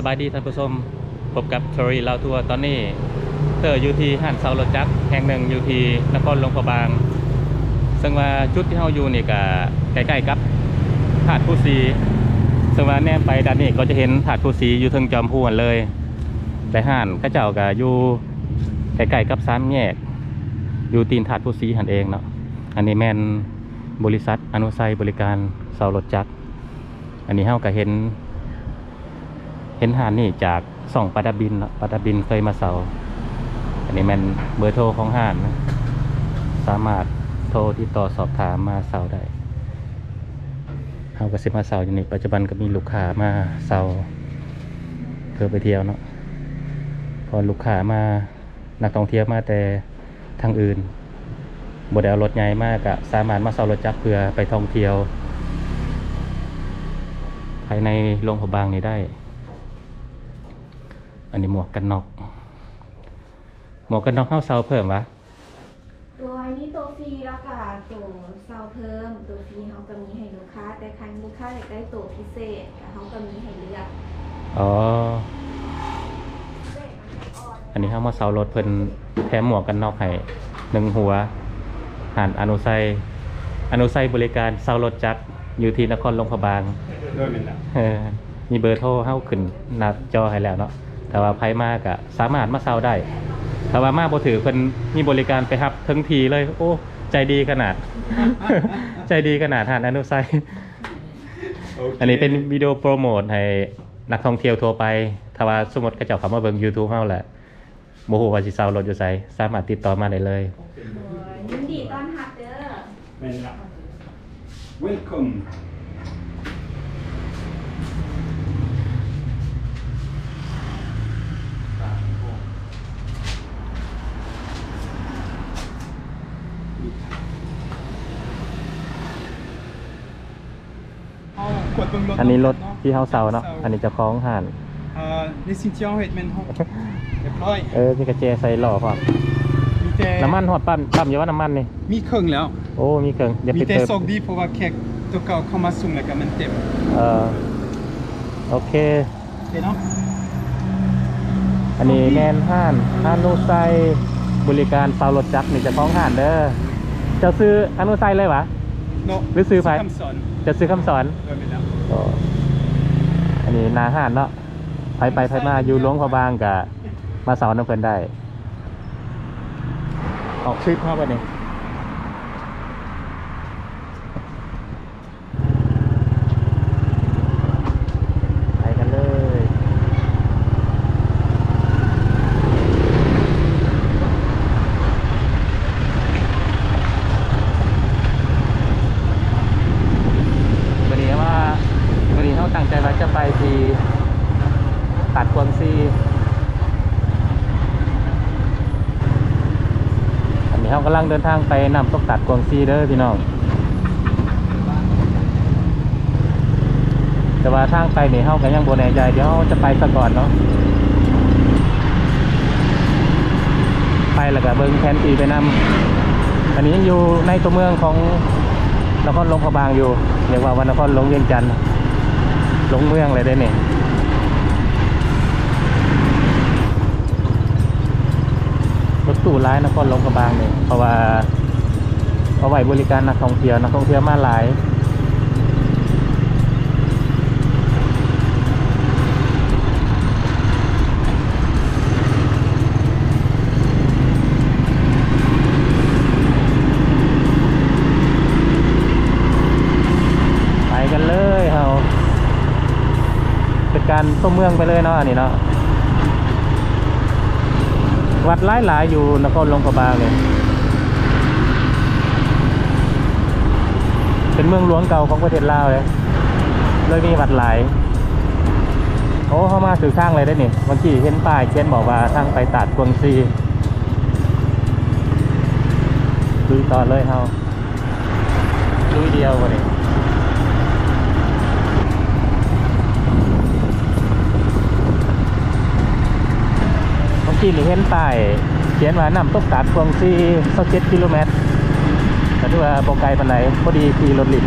สบายดีท่านผู้ชมพบกับทอรีลาวทัวร์ตอนนี้เตอร์อยู่ที่ห้านเซารจักแห่งหนึ่งอยู่ที่นครหลวงพระบาง ซึ่งว่าจุดที่เราอยู่นี่ก็ใกล้ๆกับถาดผู้ซีซึ่งว่าแนมไปด้านนี้ก็จะเห็นถาดผู้ซีอยู่ทึงจอมพวนเลย แต่ห้านเข้าเจ้าก็อยู่ใกล้ๆกับสามแยก อยู่ตีนถาดผู้ซีหันเองเนาะอันนี้แมนบริษัทอนุไซบริการเซารถจักรอันนี้เฮาก็เห็น เห็นหานนี่จากส่องปลาดาบินปลาดาบินเคยมาเสาอันนี้มันเบอร์โทรของห้านนะสามารถโทรติดต่อสอบถามมาเสาได้เฮาก็สิมาเสาอยู่นี่ปัจจุบันก็มีลูกค้ามาเสาเพื่อไปเที่ยวเนาะพอลูกค้ามานักท่องเที่ยวมาแต่ทางอื่นบ่ได้เอารถใหญ่มากก็สามารถมาเสารถจักรเพื่อไปท่องเที่ยว ภายในโรงพยาบาลนี้ได้ อันนี้หมวกกันน็อก หมวกกันน็อกเข้าเซาเพิ่มวะตัวนี้ตัวฟรีแล้วก็ตัวเซาเพิ่ม ตัวฟรีเขาก็มีให้ลูกค้า แต่ครั้งลูกค้าอยากได้ตัวพิเศษแต่เขาก็มีให้เลือก อ๋อ อันนี้เข้ามาเซารถเพิ่นแถมหมวกกันน็อกให้หนึ่งหัวหันอนุไซอนุไซบริการเซารถจักรอยู่ที่นครหลวงพระบางด้วยมันละเออมีเบอร์โทรเข้าขึ้นหน้าจอให้แล้วเนาะ แต่ว่าไผมากอะสามารถมาเซาได้แต่ว่ามาบ่ถือเพิ่นมีบริการไปรับทั้งทีเลย โอ้ ใจดีขนาด ใจดีขนาดหานอนุไซโคอันนี้เป็นวิดีโอโปรโมทให้นักท่องเที่ยวทั่วไปถ้าว่าสมมติเขาเจ้าเขามาเบิ่ง YouTube เฮาแหละโมโหว่าสิเซารถอยู่ไสสามารถติดต่อมาได้เลย ยินดีต้อนรับเด้อแม่นละ welcome เอากดเบิ่งรถ อันนี้รถที่เฮาเซาเนาะ อันนี้เจะคล้าของห่านอ่าในสิ่งที่เราเห็นแมันห้องเรียบร้อย เออมีกระเจใส่หล่อพร้อมมีแต่น้ำมันหอดปั๊มปั๊มอยู่ว่าน้ำมันนี่ มีเครื่องแล้ว โอ้ มีเครื่องอย่ามีไปแต่เติมโชคดีเพราะว่าแขกตัวเก่าเข้ามาส่งแล้วก็มันเต็มเออโอเค โอเคเนาะ อันนี้แมนห้านอนุไซบริการเซารถจักรนี่เจะคล้าของห่านเด้อเจ้าซื้ออนุไซเลยวะ เนาะหรือซื้อไป คำสอนจะซื้อคำสอนด้วยมันแล้ว ก็อันนี้นาห้านเนาะไปไปไปมาอยู่หลวงพระบางกับมาเสาน้ำเพลินได้ ออกทริปเข้าไปนี่ไปกันเลยวันนี้ว่าวันนี้เขาตั้งใจะไปทีตัดกวงซีอันนี้เขากำลังเดินทางไปนำตกตัดกวงซีเด้อพี่น้อง แต่ว่าทางไปนี่เขาก็ยังโบแน่ใจเดี๋ยวเราจะไปซะก่อนเนาะ ไปแล้วก็เบิ้งแผนทีไปนำอันนี้ยังอยู่ในตัวเมืองของนครหลวงพระบางอยู่ เรียกว่าวันนครหลวงเวียงจันทร์ ลงเมืองเลยได้เนี่ยรถตู้ร้ายนครหลงกระบางเนี่ยเพราะว่าเอาไว้บริการนักท่องเที่ยวนักท่องเที่ยวมาหลาย ต้มเมืองไปเลยเนาะอันนี้เนาะวัดหลายหลายๆอยู่นครหลวงพระบางเลยเป็นเมืองหลวงเก่าของประเทศลาวเลยเลยมีวัดหลายโอ้เข้ามาถือข้างเลยได้นี่เมื่อกี้เห็นป้ายเขียนบอกว่าทางไปตัดกวงซีลุยต่อเลยเฮาลุยเดียวกว่านี้ กี้นี่เห็นป้ายเขียนว่านำตกตาดพวงซีสักเจ็ดกิโลเมตรแต่ดูว่าโปรไกลปันไหนพอดีขี่รถลิน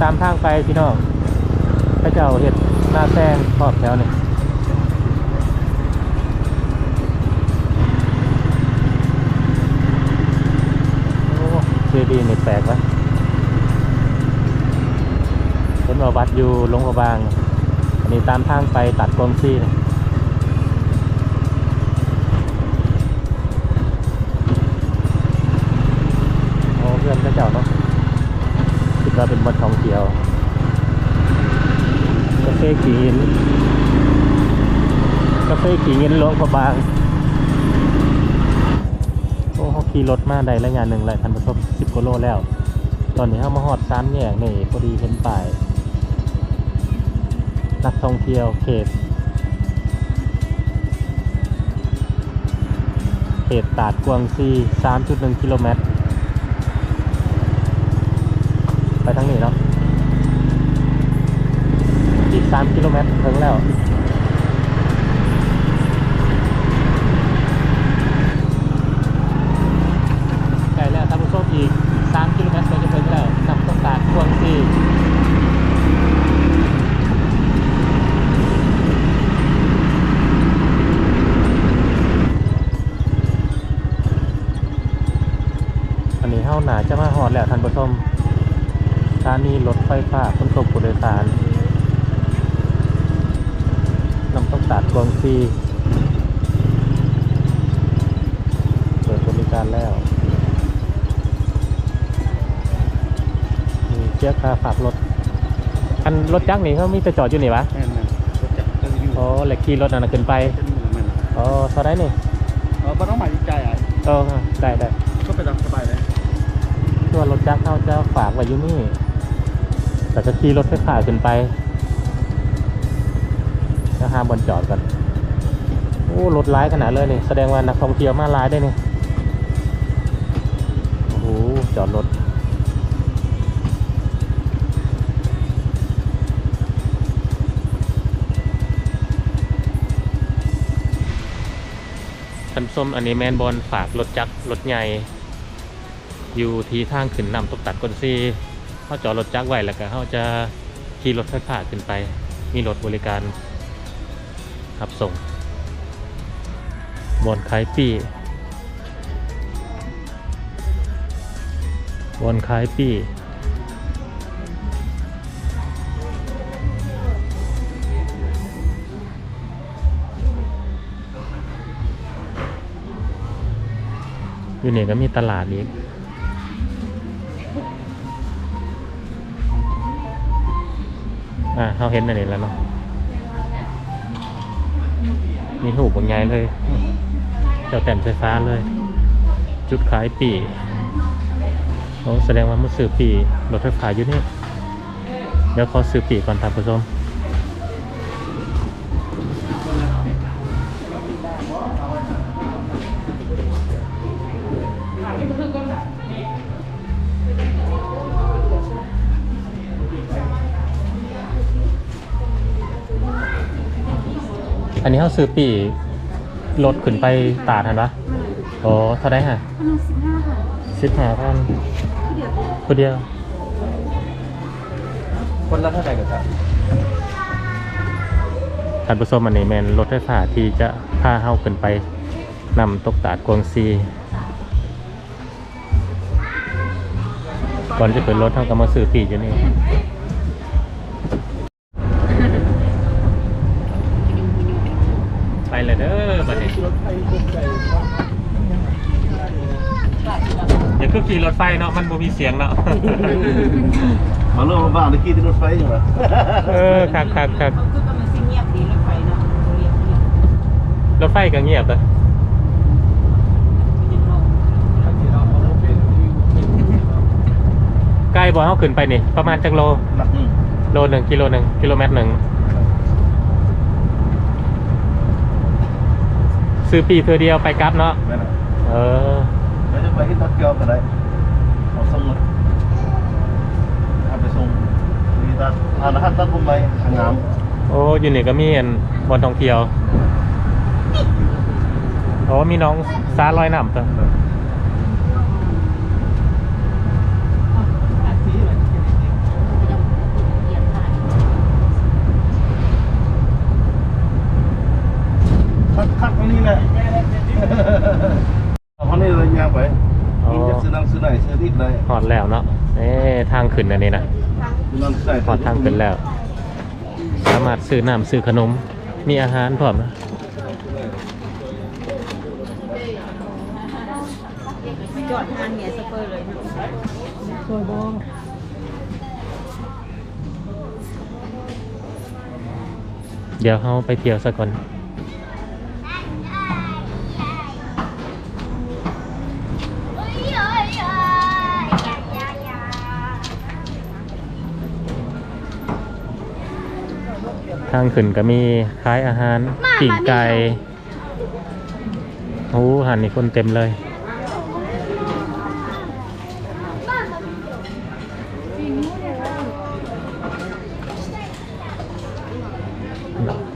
น่ะามทางไปพี่น้องพระเจ้าเห็ดหน้าแซงขอบแถวนี่โอ้เจดีย์นี่แปลกวะเห็นว่าวัดอยู่ลงพระบาง อันนี้ตามทางไปตัดกรมซี่นะโอ้เพื่อนพระเจ้าเนาะ คิดว่าเป็นบนท่องเที่ยวกาแฟขี่หินกาแฟขี่หินหลวงพระบางโอ้เขาขี่รถมาได้ระยะหนึ่งเลยทันผู้ชมสิบกิโลแล้ว ตอนนี้เขามาหอดซ้ำแยกนี่พอดีเห็นป้ายนักท่องเที่ยวเขตเขตตาดกวางซี3.1 กิโลเมตร ไปทางนี้เนาะอีก3กิโลเมตรถึงแล้วานีรถไฟฟ้าขนส่งผู้โดยสารนำต้องตัดกวางซีเปิดบริการแล้ว มีเชือกคาฝากรถอันรถจักรนี่เขามีแต่จอดอยู่นี่วะแม่นๆรถจักรก็อยู่อ๋อแล้วขี่รถนั่นนะขึ้นไปเป็นหมู่มันอ๋อเท่าไรนี่เออบ่ต้องหมายใจอะก็ได้ได้ก็ไปตามสบายเลย ตัวรถจักรเขาจะฝากไว้อยู่นี่ แต่จะขี่รถไฟฟ้าขึ้นไปแล้วหาบนจอดกันโอ้รถร้ายขนาดเลยนี่แสดงว่านักท่องเที่ยวมาร้ายได้นี่โอ้โหจอดรถคันส้มอันนี้แมนบอลฝากรถจักรรถใหญ่ อยู่ที่ทางขึ้นนำตกตัดกลซี เขาจอดรถจักรไว้แล้วก็เขาจะขี่รถไฟฟ้าขึ้นไป มีรถบริการรับส่งบอนขายปีบอนขายปีอยู่นี่ก็มีตลาดอีก อ่าเขาเห็นอันนี้แล้วเนาะมีหูบางไงเลยเจ้าแต้มไฟฟ้าเลย จุดขายปีเขาแสดงว่ามันสื่อปีรถไฟฟ้าอยู่นี่ เดี๋ยวขอสื่อปีก่อนท่านผู้ชม อันนี้เขาซื้อปีรถขึ้นไปตาดทันปะโอ้เท่าได้ฮะอันนั้นสิบห้าค่ะสิบห้าพันเดี๋ยวคนเดียว คนละเท่าไหร่กันครับท่านผู้ชมอันนี้แมนรถไฟฟ้าที่จะพาเฮาขึ้นไปนำตกตาดกวางซีก่อนจะเปิดรถเฮาก็มาซื้อปีอยู่นี่ ไปเลยเด้อบัดนี้ รถไฟกลุ่มใหญ่ครับ อย่าคือ ขี่รถไฟเนาะมันบ่มีเสียงเนาะ มาเริ่มมาบ้างตะกี้ที่รถไฟใช่ไหมเออครับครับครับมันคือมันสิเงียบดีรถไฟเนาะเรียบเรียบรถไฟก็เงียบเลยมันยังลงใกล้บ่เฮาขึ้นไปนี่ ประมาณจักโล หนักโลหนึ่งกิโลหนึ่งกิโลเมตรหนึ่งซื้อปีเธอเดียวไปกลับเนาะ แม่นเออไม่ได้ไปที่โตเกียวกันเลย อ่านรหัสตัดผมไปทางน้ำโอ้อยู่ไหนก็มีห็นบนลทองเที่ยวโอ้มีน้องซาลอยน้ำตัวำคัดคัดตรงนี้และเอานี่เลยยางไปอ้ยิซื้อน้ำซื้อไหนซื้อนิดเลหอดแล้วเนาะเอ๊ทางขึ้นอันนี้นะ พอทางขึ้นแล้ว สามารถซื้อน้ำซื้อขนม มีอาหารพร้อมนะจอดทานเมียสเปอร์เลยสวยบ่เดี๋ยวเราไปเที่ยวซะก่อนางขึ้นก็มีขายอาหารปิ่งไก่โอ้หันนี่คนเต็มเลย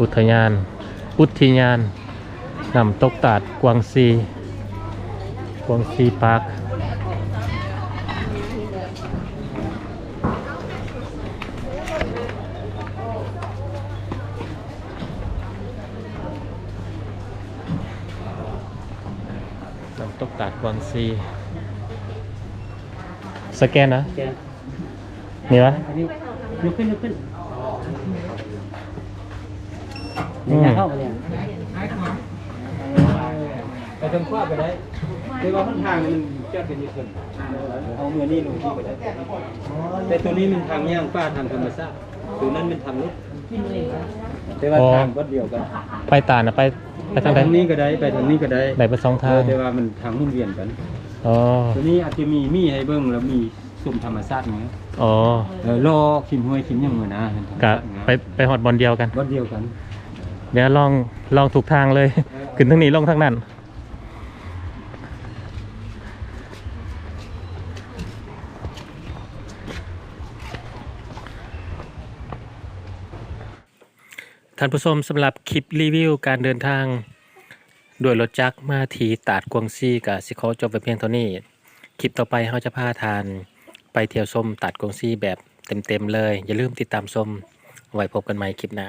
อุทยาน อุทยานนำตกตาดกวางซี กวางซีพาร์ค น้ำตกตาดกวางซีสแกนนะนี่วะลุกขึ้นลุกขึ้นอืมเข้าไปเนี่ยไปทางขวาไปได้แต่ว่ามันทางมันจัดกันอยู่ขึ้นเอาเมื่อนี้ลงที่ไปได้แต่ตัวนี้มันทางย่างป้าทางธรรมชาติตัวนั้นเป็นทางรถแต่ว่าทางวัดเดียวกัน ไปตาดนะไป ไปไปทางไหนทางนี้ก็ได้ไปทางนี้ก็ได้ได้ไปสองทาง เออแต่ว่ามันทางมุ่นเวียนกันอ๋อ ตัวนี้อาจจะมีมีให้เบิ่งแล้วมีสุ่มธรรมชาติไงอ๋อเออรอคิมห้วยคิมยังมือนะเป็นธรรมกะชาติไงไปไปหอดบอลเดียวกัน วัดเดียวกัน เดี๋ยวลองลองถูกทางเลย ขึ้นทางนี้ลงทางนั้น ท่านผู้ชมสำหรับคลิปรีวิวการเดินทางด้วยรถจักรมาทีตาดกวงซีกับสิโคจบไปเพียงเท่านี้ คลิปต่อไปเราจะพาทาน ไปเที่ยวชมตาดกวงซีแบบเต็มๆเลย อย่าลืมติดตามชมไว้พบกันใหม่คลิปหน้า